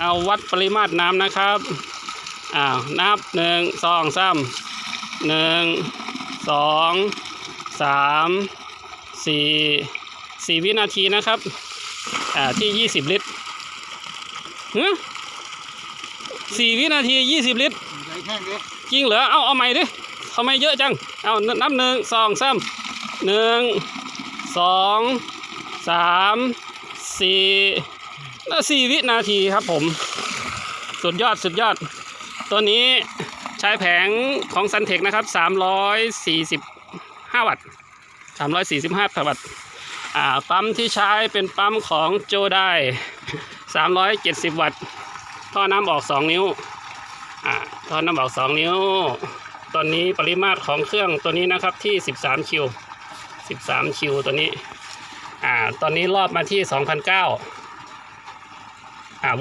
เอาวัดปริมาตรน้ำนะครับอ้าวนับหนึ่งสองสามหนึ่งสองสามสี่สี่วินาทีนะครับอ่าที่ยี่สิบลิตรฮึสี่วินาทียี่สิบลิตรจริงเหรอเอาเอาใหม่ดิทำไมเยอะจังเอานับหนึ่งสองสามหนึ่งสองสามสี่ สี่วินาทีครับผม สุดยอดสุดยอด ตัวนี้ใช้แผงของซันเทคนะครับ345วัตต์345วัตต์อ่าปั๊มที่ใช้เป็นปั๊มของโจได้370วัตต์ท่อน้ำออก2นิ้วอ่าท่อน้ำออก2นิ้ว ตอนนี้ปริมาตรของเครื่องตัวนี้นะครับที่13คิว13คิวตัวนี้อ่าตอนนี้รอบมาที่2,009อ่า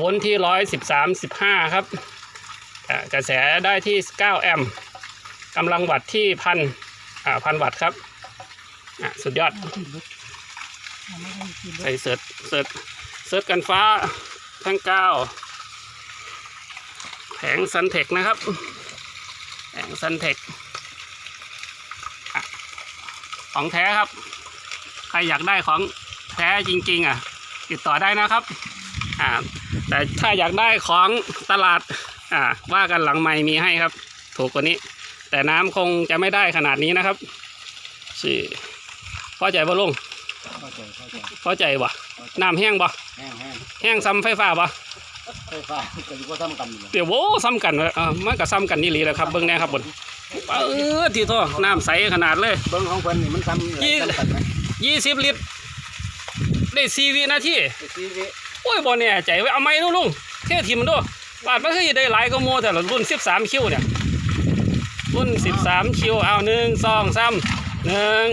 วนที่113 15ครับอ่ากระแสได้ที่9แอมป์กำลังวัตต์ที่พันอ่าพันวัตต์ครับอ่าสุดยอดใส่เสิร์ชเสิร์ชเสิร์ชกันฟ้าทั้งเก้าแผงซันเทคนะครับแผงซันเทคของแท้ครับ ใครอยากได้ของแท้จริง ๆ อะ ติดต่อได้นะครับ อ่าแต่ถ้าอยากได้ของตลาดอ่าว่ากันหลังไม่มีให้ครับ ถูกกว่านี้ แต่น้ำคงจะไม่ได้ขนาดนี้นะครับสี่พอใจบ่ลุงเข้าใจเข้าใจพอใจบ่น้ำแห้งบ่แห้งแห้งแห้งซ้ำไฟฟ้าบ่ไฟฟ้าก็อยู่ก็ซ้ำกันอยู่เดี๋ยวโว้ซ้ำกันเลยอ่ามันก็ซ้ำกันนี่หลีแหละครับเบิ่งแน่ครับบนเออที่ท่อน้ำใสขนาดเลยเบิ้งของเพิ่นนี่มันซ้ำยี่ซ้ำกันไหมยี่สิบลิตรได้สี่วินาทีไอ้ซีวิ โอ้ยบ่แน่ใจไว้เอาไม้ดูลุงเท่ทิมดูบาดมันคือสิได้หลายก็โมแต่ละรุ่นสิบสามคิวเนี่ย รุ่นสิบสามคิวเอาหนึ่งสองสามหนึ่ง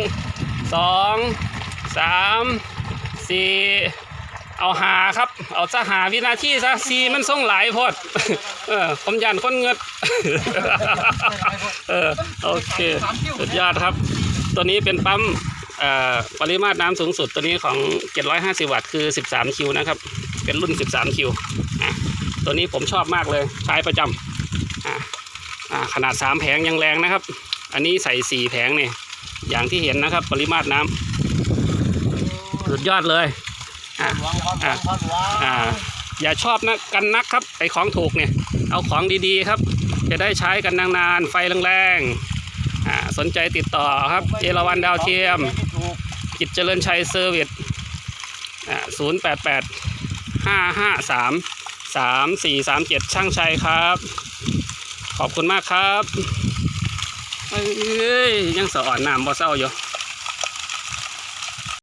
สองสามสี่เอาหาครับ เอาจะหาวินาทีซะสีมันส่งหลายโพดเออผมยันคนเงิดเออโอเคสุดยอดครับ ตัวนี้เป็นปั๊มปริมาตรน้ำสูงสุดตัวนี้ของ 750 วัตต์คือ 13 คิวนะครับ เป็นรุ่น 13 คิวตัวนี้ผมชอบมากเลยใช้ประจำขนาด 3 แผงยังแรงนะครับ อันนี้ใส่ 4 แผงเนี่ยอย่างที่เห็นนะครับ ปริมาตรน้ำสุดยอดเลยอย่าชอบนะกันนักครับไอของถูกเนี่ย เอาของดีๆครับ จะได้ใช้กันนานๆไฟแรงๆสนใจติดต่อครับเจรวันดาวเทียม กิจเจริญชัยเซอร์วิสศูนย์แปดแปด ห้าห้าสามสามสี่สามเจ็ดช่างชัยครับ ขอบคุณมากครับ เอ้ยยังสะอ่อนน้ำบ่เศร้าอยู่